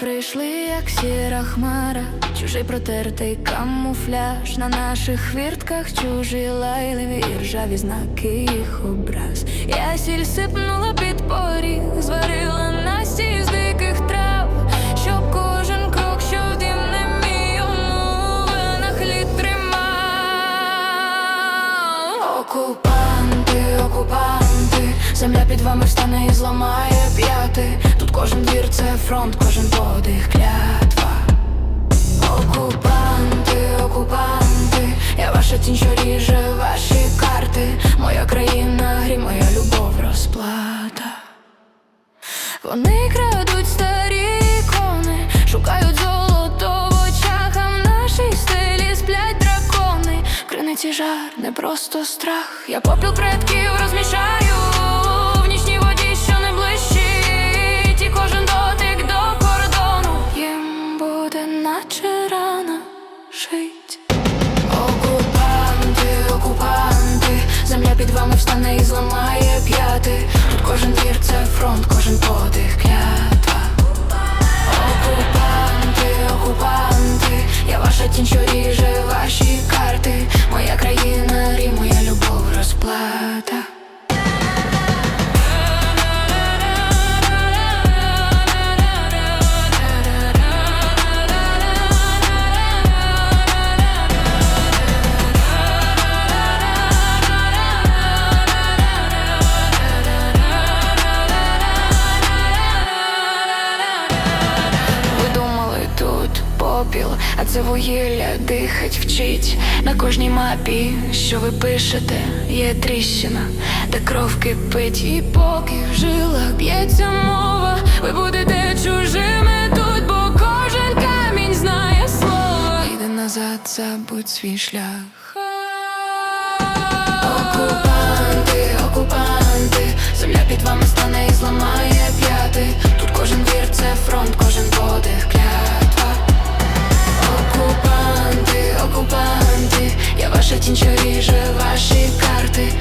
прийшли, як сіра хмара, чужий протертий камуфляж на наших хвіртках, чужі лайливі і ржаві знаки їх образ. Я сіль сипнула під поріг, зварила насті з диких трав, щоб кожен крок, що в дім не мій в венах тримав. Окупанти, окупанти, земля під вами встане і зламає п'яти. Кожен двір це фронт, кожен подих клятва. Окупанти, окупанти, я ваша тінь, що ріже ваші карти. Моя країна, грі, моя любов, розплата. Вони крадуть старі ікони, шукають золото в очах, а в нашій стилі сплять дракони. Криниці жар, не просто страх. Я попіл предків розмішаю шить. Окупанти, окупанти, земля під вами встане і зламає п'яти. Тут кожен вір це фронт, кожен подих клятва. Попіл, а це вугілля дихать вчить на кожній мапі, що ви пишете, є тріщина, де кров кипить, і поки в жилах б'ється мова, ви будете чужими тут, бо кожен камінь знає слово. Іди назад, забудь свій шлях. Ваша тінь, що ваші карти.